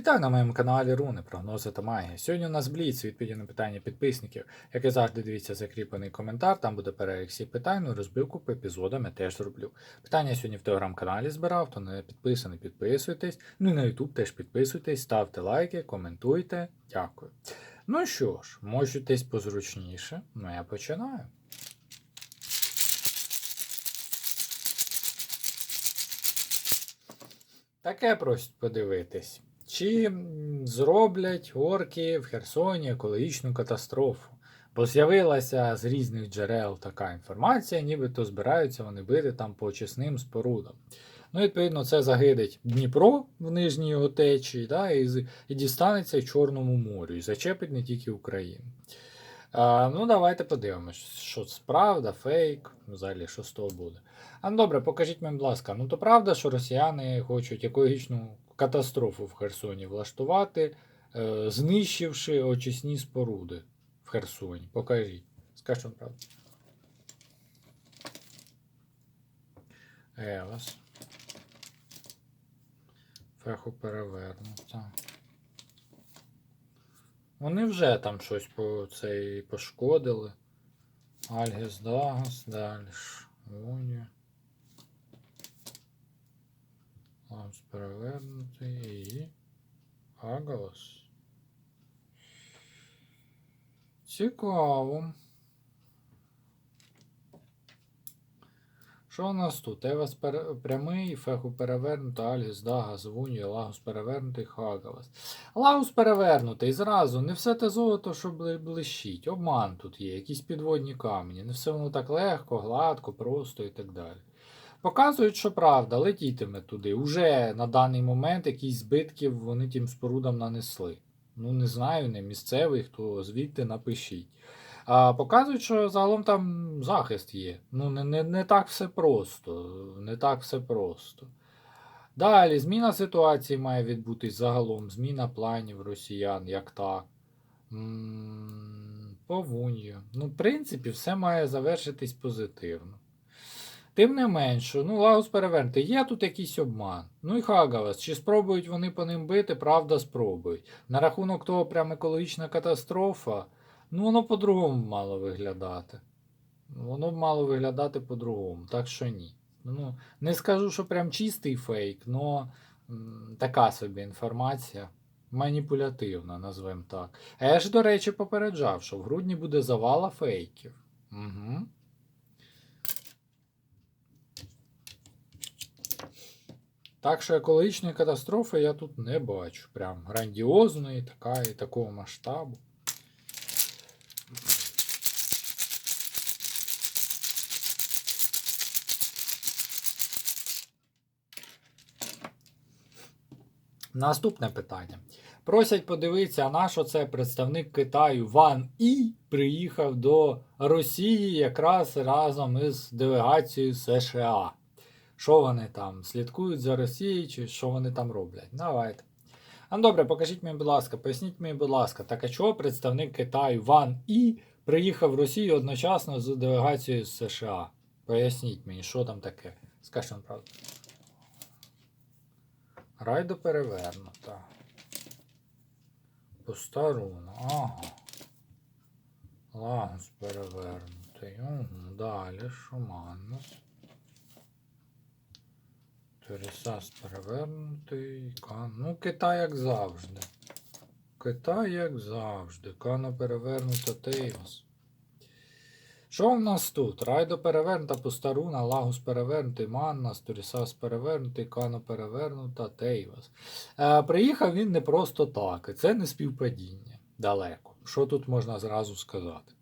Вітаю на моєму каналі Руни, прогнози та магія. Сьогодні у нас бліц відповіді на питання підписників. Як і завжди, дивіться закріплений коментар, там буде перелік всіх питань, ну розбивку по епізодам я теж зроблю. Питання сьогодні в телеграм-каналі збирав, хто не підписаний, підписуйтесь. Ну і на YouTube теж підписуйтесь, ставте лайки, коментуйте. Дякую. Ну що ж, можетесь позручніше, ну я починаю. Таке просять подивитись. Чи зроблять орки в Херсоні екологічну катастрофу? Бо з'явилася з різних джерел така інформація, нібито збираються вони бити там по очисним спорудам. Ну, відповідно, це загидить Дніпро в нижній його течії, да, і, і дістанеться й Чорному морю, і зачепить не тільки Україну. А, ну, давайте подивимось, що це правда, фейк, взагалі, що з того буде. А ну, добре, покажіть мені, будь ласка, ну то правда, що росіяни хочуть екологічну катастрофу в Херсоні влаштувати, е, знищивши очисні споруди в Херсоні. Покажіть. Скажіть вам правду. Евас. Феху перевернута. Вони вже там щось по цей пошкодили. Альгес Дагас, далі. Воня. Ламс перевернутий і. Агалос. Цікаво. Що у нас тут? Евас пере... прямий, феху перевернута, Альгіс, Дагас, Вунья, Лагус перевернутий, Хагалас. Лагус перевернутий зразу. Не все те золото, що бли- блищить. Обман тут є, якісь підводні камені. Не все воно так легко, гладко, просто і так далі. Показують, що правда, летітиме туди. Уже на даний момент якісь збитків вони тим спорудам нанесли. Ну, не знаю, не місцевий, хто звідти напишіть. А показують, що загалом там захист є. Ну, не, не, не так все просто. Не так все просто. Далі, зміна ситуації має відбутись загалом, зміна планів росіян, як так. М, Повун'я. Ну, в принципі, все має завершитись позитивно. Тим не менше, ну, Лагус перевернути, є тут якийсь обман. Ну і Хагалас, чи спробують вони по ним бити, правда, спробують. На рахунок того, прям екологічна катастрофа, ну воно по-другому мало виглядати. Воно мало виглядати по-другому, так що ні. Ну, не скажу, що прям чистий фейк, але така собі інформація. Маніпулятивна, назвемо так. А я ж, до речі, попереджав, що в грудні буде завала фейків. Угу. Так що екологічної катастрофи я тут не бачу. Прям грандіозної, така і такого масштабу. Наступне питання. Просять подивитися, на що це представник Китаю Ван І приїхав до Росії якраз разом із делегацією США. Що вони там слідкують за Росією, чи що вони там роблять? Давайте. А ну, добре, покажіть мені, будь ласка, поясніть мені, будь ласка, так а чого представник Китаю Ван І приїхав в Росію одночасно з делегацією з США? Поясніть мені, що там таке. Скажіть вам правду. Райдо перевернута. Пуста руна. Ага. Лагус перевернутий. Угу. Далі Шуманнус. Тересас перевернутий. Ну, Китай як завжди. Китай як завжди. Кана перевернута Тейвас. Що в нас тут? Райдо перевернута, пуста руна, Лагус перевернутий, Маннас, Турісас перевернутий, Кано перевернута, Тейвас. Е, приїхав він не просто так, це не співпадіння далеко. Що тут можна зразу сказати?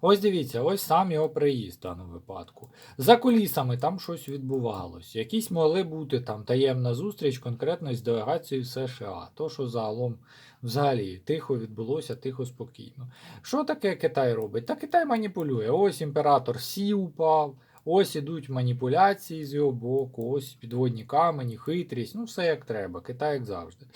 Ось дивіться, ось сам його приїзд в даному випадку. За кулісами там щось відбувалось. Якісь могли бути там таємна зустріч конкретно з делегацією США. То, що загалом взагалі тихо відбулося, тихо, спокійно. Що таке Китай робить? Та Китай маніпулює. Ось імператор Сі упав, ось ідуть маніпуляції з його боку, ось підводні камені, хитрість, ну все як треба, Китай як завжди.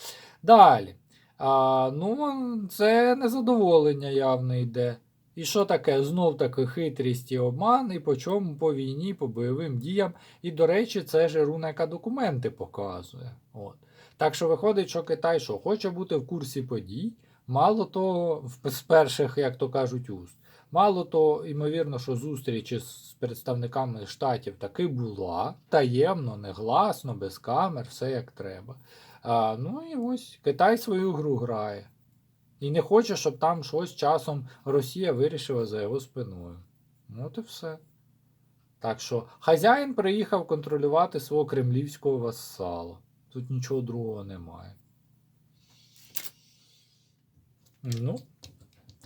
Далі. А, ну, це незадоволення явно йде. І що таке? Знов таки хитрість і обман, і по чому по війні, по бойовим діям. І, до речі, це ж яка документи показує. От. Так що виходить, що Китай що, хоче бути в курсі подій, мало того, з перших, як то кажуть, уст. Мало того, ймовірно, що зустріч з представниками штатів таки була таємно, негласно, без камер, все як треба. А, ну і ось Китай свою гру грає. І не хоче, щоб там щось часом Росія вирішила за його спиною. От і все. Так що хазяїн приїхав контролювати свого кремлівського вассала. Тут нічого другого немає. Ну,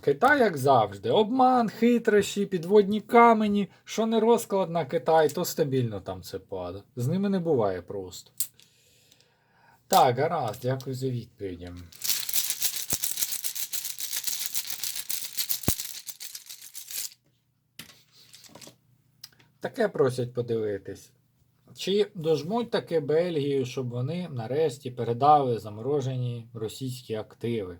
Китай, як завжди. Обман, хитрощі, підводні камені. Що не розклад на Китай, то стабільно там це пада. З ними не буває просто. Так, гаразд, дякую за відповіді. Таке просять подивитись. Чи дожмуть таки Бельгію, щоб вони нарешті передали заморожені російські активи?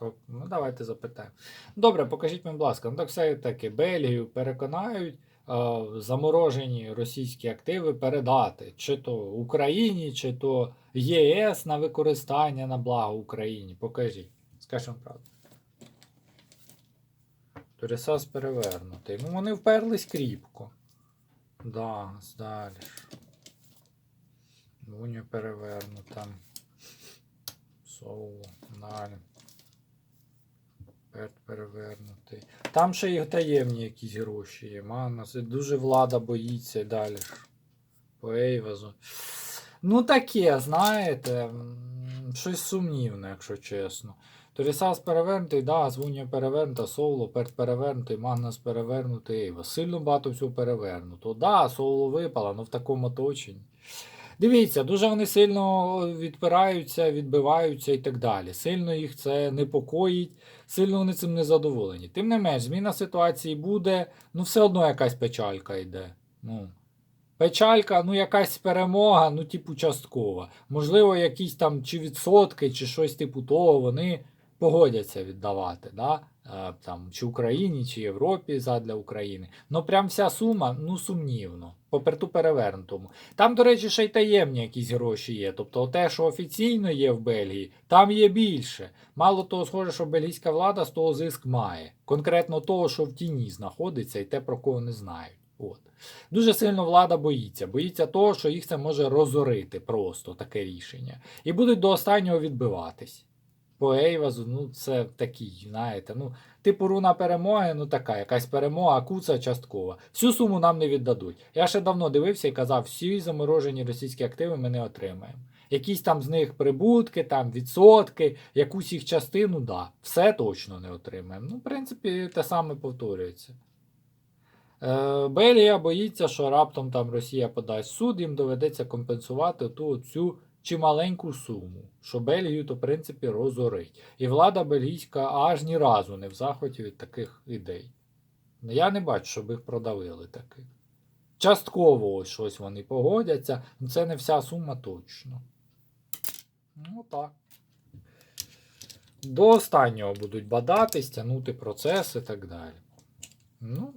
От. Ну, давайте запитаємо. Добре, покажіть, мені, будь ласка, ну так все таки Бельгію переконають е, заморожені російські активи передати, чи то Україні, чи то ЄС на використання на благо Україні. Покажіть. Скажімо правду. Торісас перевернутий. Ну, вони вперлись кріпко. Да, далі. Вуня перевернута. Соло. Далі. Перт перевернутий. Там ще і таємні якісь гроші є. Мана, це дуже влада боїться далі. По Ейвазу. Ну таке, знаєте, щось сумнівне, якщо чесно. Торісас перевернутий, да, Звуння перевернута, Соло, Перт перевернутий, Магнас перевернутий, Ейва. Сильно багато всього перевернуто. Да, Соло випало, але в такому оточенні. Дивіться, дуже вони сильно відпираються, відбиваються і так далі. Сильно їх це непокоїть, сильно вони цим не задоволені. Тим не менш, зміна ситуації буде, ну все одно якась печалька йде. Ну, печалька, ну якась перемога, ну, типу, часткова. Можливо, якісь там чи відсотки, чи щось типу того, вони погодяться віддавати. Да? Е, Там, чи Україні, чи Європі задля України. Ну прям вся сума, ну сумнівно. По перту перевернутому. Там, до речі, ще й таємні якісь гроші є. Тобто те, що офіційно є в Бельгії, там є більше. Мало того, схоже, що бельгійська влада з того зиск має. Конкретно того, що в тіні знаходиться, і те, про кого не знають. От. Дуже сильно влада боїться. Боїться того, що їх це може розорити просто таке рішення. І будуть до останнього відбиватись. По Ейвазу, ну це такий, знаєте, ну, типу руна перемоги, ну така, якась перемога, куца часткова. Всю суму нам не віддадуть. Я ще давно дивився і казав, всі заморожені російські активи ми не отримаємо. Якісь там з них прибутки, там відсотки, якусь їх частину, да, все точно не отримаємо. Ну, в принципі, те саме повторюється. Е, Белія боїться, що раптом там Росія подасть суд, їм доведеться компенсувати ту цю чималеньку суму, що Бельгію, то в принципі розорить. І влада бельгійська аж ні разу не в захваті від таких ідей. Я не бачу, щоб їх продавили таких. Частково ось щось вони погодяться, ну це не вся сума точно. Ну так. До останнього будуть бадатись, тягнути процес і так далі. Ну,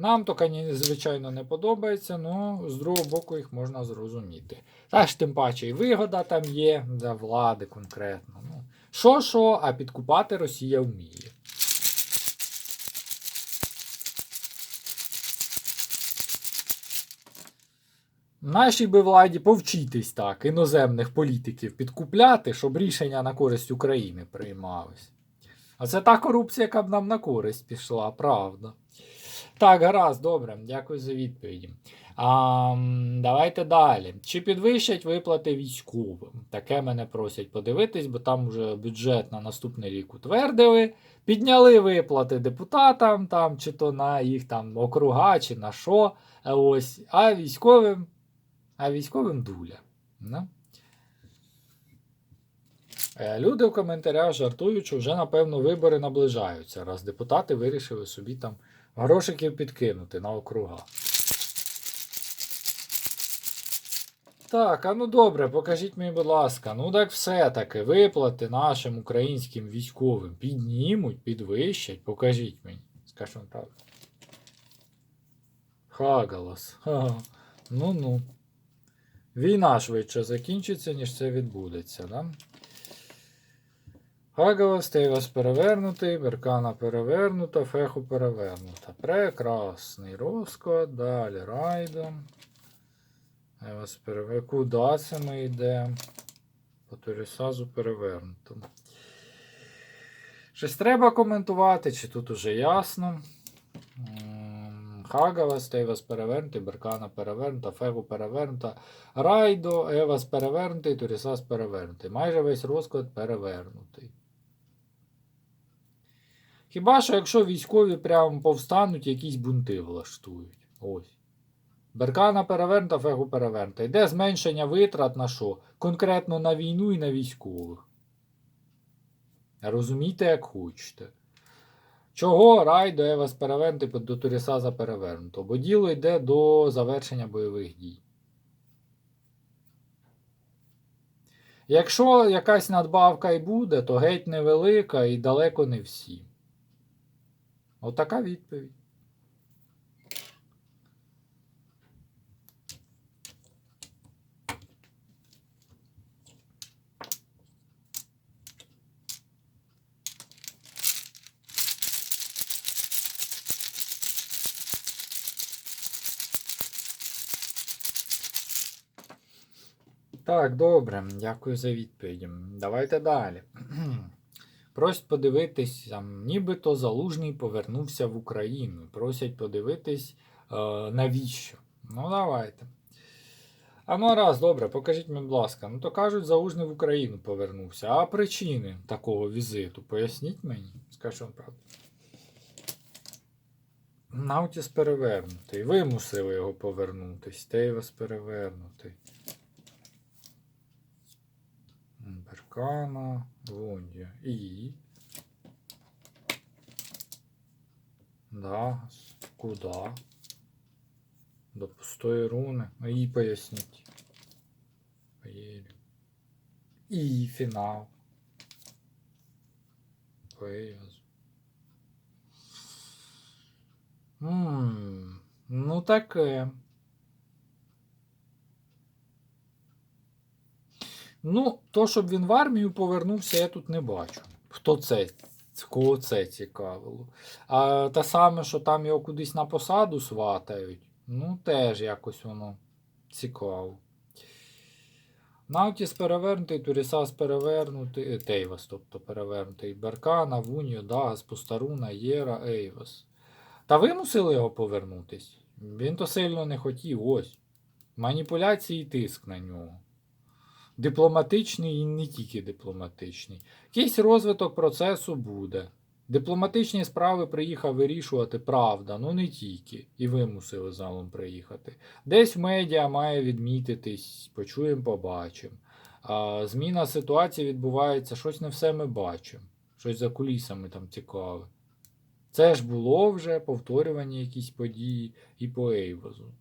нам то, звичайно, не подобається, але з другого боку їх можна зрозуміти. Та ж тим паче і вигода там є для влади конкретно. Ну, що, що, а підкупати Росія вміє. Нашій би владі повчитись так, іноземних політиків підкупляти, щоб рішення на користь України приймались. А це та корупція, яка б нам на користь пішла, правда. Так, гаразд, добре, дякую за відповіді. А, давайте далі. Чи підвищать виплати військовим? Таке мене просять подивитись, бо там вже бюджет на наступний рік утвердили. Підняли виплати депутатам, там, чи то на їх там округа, чи на що. Е, Ось, а військовим, а військовим дуля. Ну. Е, Люди в коментарях жартують, що вже, напевно, вибори наближаються, раз депутати вирішили собі там грошиків підкинути на округа. Так, а ну добре, покажіть мені, будь ласка, ну так все-таки виплати нашим українським військовим піднімуть, підвищать, покажіть мені. Скажу вам правду. Хагалас. Ну-ну. Війна швидше закінчиться, ніж це відбудеться, да? Хагава, Стейвас перевернутий, Беркана перевернута, Феху перевернута. Прекрасний розклад. Далі Райдо. Евас перевер... Куда це ми йдемо? По Торісазу перевернуто. Щось треба коментувати, чи тут уже ясно. М, Хагава, Стейвас перевернутий, Беркана перевернута, Фегу перевернута, Райдо, Евас перевернутий, Торісас перевернутий. Майже весь розклад перевернутий. Хіба що якщо військові прямо повстануть, якісь бунти влаштують. Ось. Беркана перевернута, Фегу перевернута. Йде зменшення витрат на що? Конкретно на війну і на військових. Розумійте, як хочете. Чого Райдо Евас перевернутий до Турісаза перевернуто? Бо діло йде до завершення бойових дій. Якщо якась надбавка і буде, то геть невелика і далеко не всі. Отака відповідь. Так, добре, дякую за відповідь. Давайте далі. Просять подивитись, там, нібито Залужний повернувся в Україну. Просять подивитись, е, навіщо. Ну, давайте. А ну раз, добре, покажіть, будь ласка. Ну то кажуть, Залужний в Україну повернувся. А причини такого візиту? Поясніть мені. Скажу вам правду. Наутіс перевернутий. Вимусили його повернутись. Тейвас перевернутий. Беркана, Лундія. І. Да. Куда? До пустої руни. Ну, і поясніть. Поїдемо. І фінал. Поїзд. Ммм. Ну таке. Ну, то, щоб він в армію повернувся, я тут не бачу. Хто це? Кого це цікавило? А те саме, що там його кудись на посаду сватають, ну, теж якось воно цікаво. Наутіс перевернутий, Турісас перевернутий, е, Тейвас, тобто перевернутий. Беркана, Вуньо, Дагас, Пустаруна, Єра, Ейвас. Та вимусили його повернутись. Він то сильно не хотів, ось. Маніпуляції і тиск на нього. Дипломатичний і не тільки дипломатичний. Якийсь розвиток процесу буде. Дипломатичні справи приїхав вирішувати правда, ну не тільки. І вимусили залом приїхати. Десь медіа має відмітитись, почуємо, побачимо. Зміна ситуації відбувається, щось не все ми бачимо. Щось за кулісами там цікаве. Це ж було вже повторювання якісь події і по Ейвозу.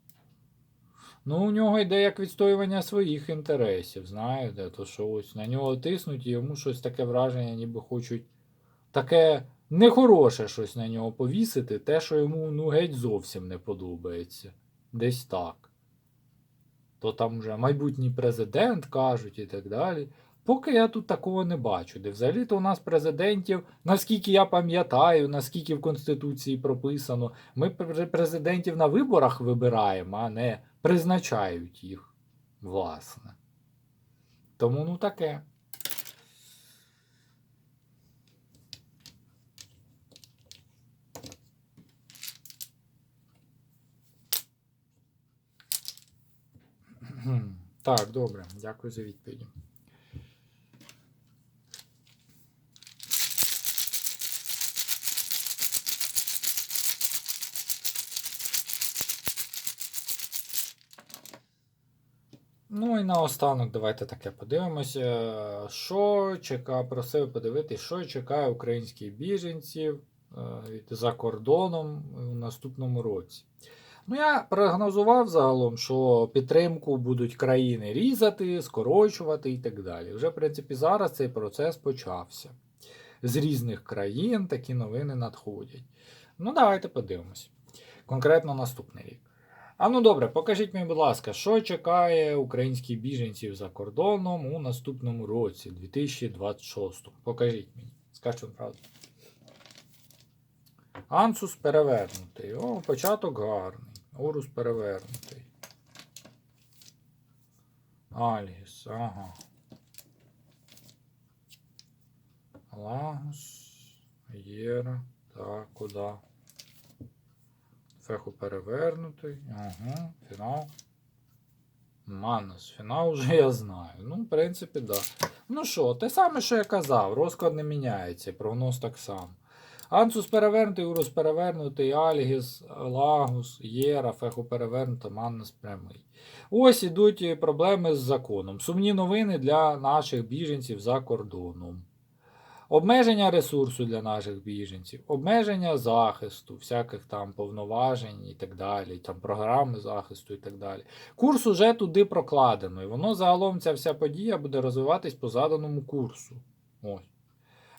Ну, у нього йде як відстоювання своїх інтересів, знаєте, то що ось на нього тиснуть і йому щось таке враження, ніби хочуть таке нехороше щось на нього повісити, те, що йому ну геть зовсім не подобається. Десь так. То там вже майбутній президент кажуть і так далі. Поки я тут такого не бачу, де взагалі-то у нас президентів, наскільки я пам'ятаю, наскільки в Конституції прописано, ми президентів на виборах вибираємо, а не призначають їх, власне. Тому ну таке. Так, добре, дякую за відповіді. Ну і наостанок давайте таке подивимося. Що чекає, просив подивитись, що чекає українських біженців е, за кордоном у наступному році. Ну, я прогнозував загалом, що підтримку будуть країни різати, скорочувати і так далі. Вже, в принципі, зараз цей процес почався. З різних країн такі новини надходять. Ну, давайте подивимось. Конкретно наступний рік. А ну добре, покажіть мені, будь ласка, що чекає українських біженців за кордоном у наступному році, 2026. Покажіть мені. Скажіть вам правду. Ансус перевернутий. О, початок гарний. Орус перевернутий. Альгіс, ага. Лагус, Єра. Так, куди? Феху перевернутий. Ага, фінал. Манус, фінал вже я знаю. Ну, в принципі, да. Ну що, те саме, що я казав, розклад не міняється, прогноз так само. Ансус перевернутий, Урус перевернутий, Альгіс, Лагус, Єра, Феху перевернута, Маннес прямий. Ось ідуть проблеми з законом. Сумні новини для наших біженців за кордоном. Обмеження ресурсу для наших біженців, обмеження захисту, всяких там повноважень і так далі, там програми захисту і так далі. Курс уже туди прокладено, і воно загалом ця вся подія буде розвиватись по заданому курсу. Ось.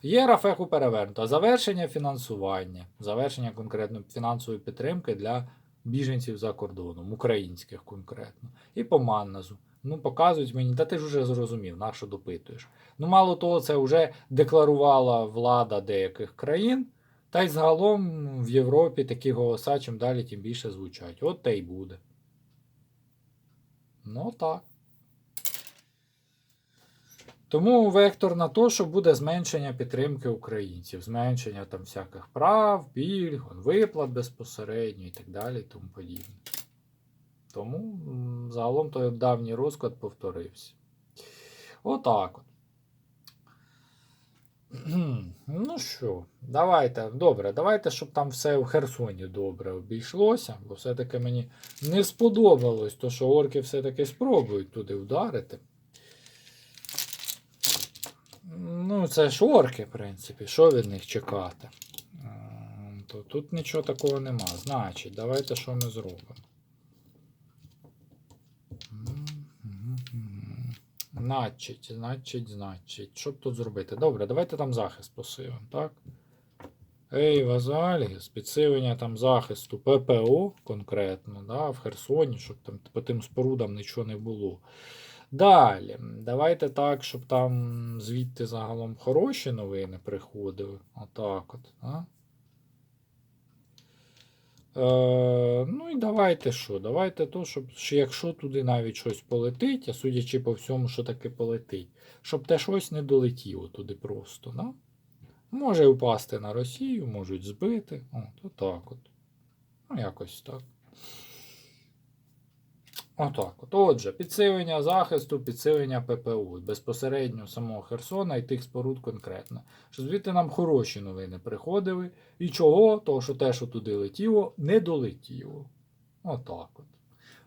Є рафеху перевернуто. Завершення фінансування, завершення конкретно фінансової підтримки для біженців за кордоном, українських конкретно. І по Манназу. Ну, показують мені, та ти ж вже зрозумів, на що допитуєш. Ну, мало того, це вже декларувала влада деяких країн, та й загалом в Європі такі голоса чим далі, тим більше звучать. От те й буде. Ну так. Тому вектор на те, що буде зменшення підтримки українців, зменшення там всяких прав, пільг, виплат безпосередньо і так далі, і тому подібне. Тому загалом той давній розклад повторився. Отак от. Ну що, давайте, добре, давайте, щоб там все в Херсоні добре обійшлося, бо все-таки мені не сподобалось, то що орки все-таки спробують туди вдарити. Ну, це ж орки, в принципі, що від них чекати? То тут нічого такого нема. Значить, давайте що ми зробимо. Значить, значить, значить. Що б тут зробити? Добре, давайте там захист посилимо, так? Ей, Вазальгіс, підсилення там захисту ППО конкретно, да, в Херсоні, щоб там по тим спорудам нічого не було. Далі, давайте так, щоб там звідти загалом хороші новини приходили. Отак от. А? Е, ну і давайте що? Давайте то, щоб що якщо туди навіть щось полетить, а судячи по всьому, що таке полетить, щоб те щось не долетіло туди просто. Да? Може впасти на Росію, можуть збити. О, то так от. Ну, якось так. Отак. От. Отже, підсилення захисту, підсилення ППУ. Безпосередньо самого Херсона і тих споруд конкретно. Що звідти нам хороші новини приходили. І чого? Того, що те, що туди летіло, не долетіло. Отак от.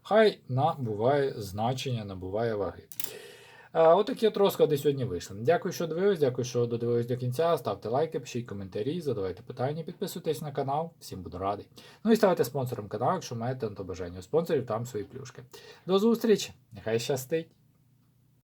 Хай набуває значення, набуває ваги. Отакі от розклади сьогодні вийшли. Дякую, що дивились, дякую, що додивились до кінця. Ставте лайки, пишіть коментарі, задавайте питання, підписуйтесь на канал. Всім буду радий. Ну і ставайте спонсором каналу, якщо маєте на то бажання. У спонсорів там свої плюшки. До зустрічі! Нехай щастить!